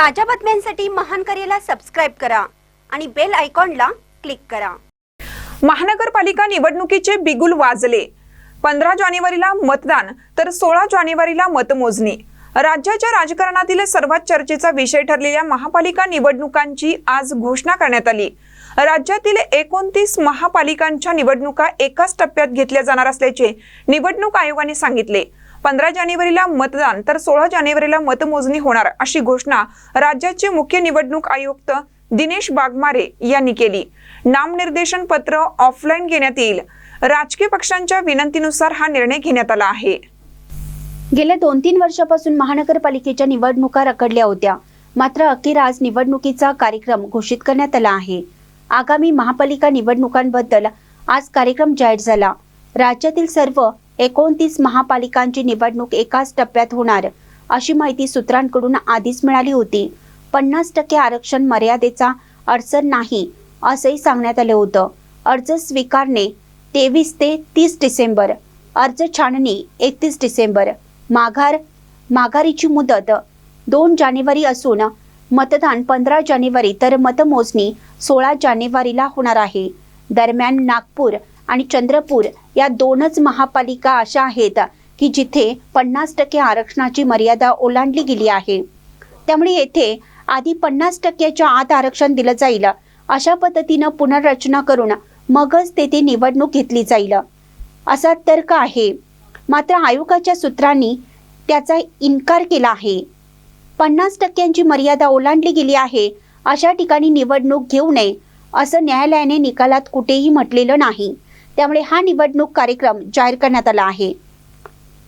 ताज्या बातम्यांसाठी महान करेला सबस्क्राईब करा आणि बेल आयकॉनला क्लिक करा. महानगरपालिका निवडणुकीचे बिगुल वाजले. पंधरा जानेवारीला मतदान तर सोळा जानेवारीला मतमोजणी. राज्याच्या राजकारणातील सर्वात चर्चेचा विषय ठरलेल्या महापालिका निवडणुकांची आज घोषणा करण्यात आली. राज्यातील एकोणतीस महापालिकांच्या निवडणुका एकाच टप्प्यात घेतल्या जाणार असल्याचे निवडणूक आयोगाने सांगितले. पंधरा जानेवारीला मतदान तर सोळा जानेवारीला मतमोजणी होणार अशी घोषणा राज्याचे मुख्य निवडणूक आयुक्त दिनेश बागमारे यांनी केली. नामनिर्देशन पत्र ऑफलाईन घेण्यात येईल. राजकीय पक्षांच्या विनंतीनुसार हा निर्णय घेण्यात आला आहे. गेल्या दोन तीन वर्षापासून महानगरपालिकेच्या निवडणुका रखडल्या होत्या. मात्र अखेर आज निवडणुकीचा कार्यक्रम घोषित करण्यात आला आहे. आगामी महापालिका निवडणुकांबद्दल आज कार्यक्रम जाहीर झाला. राज्यातील सर्व एकोणतीस महापालिकांची निवडणूक एकाच टप्प्यात होणार अशी माहिती सूत्रांकडून आधीच मिळाली होती. पन्नास टक्के आरक्षण मर्यादेचा अडचण नाही असंही सांगण्यात आलं होतं. अर्ज स्वीकारणे तेवीस ते तीस डिसेंबर अर्ज छाननी एकतीस डिसेंबर माघार माघारीची मुदत दोन जानेवारी असून मतदान पंधरा जानेवारी तर मतमोजणी सोळा जानेवारीला होणार आहे. दरम्यान नागपूर आणि चंद्रपूर या दोनच महापालिका अशा आहेत की जिथे पन्नास टक्के आरक्षणाची मर्यादा ओलांडली गेली आहे. त्यामुळे येथे आधी पन्नास टक्क्याच्या आत आरक्षण दिलं जाईल अशा पद्धतीनं पुनर्रचना करून मगच तेथे निवडणूक घेतली जाईल. असा तर्क आहे. मात्र आयोगाच्या सूत्रांनी त्याचा इन्कार केला आहे. पन्नास टक्क्यांची मर्यादा ओलांडली गेली आहे अशा ठिकाणी निवडणूक घेऊ नये असं न्यायालयाने निकालात कुठेही म्हटलेलं नाही. त्यामुळे हा निवडणूक कार्यक्रम जाहीर करण्यात आला आहे.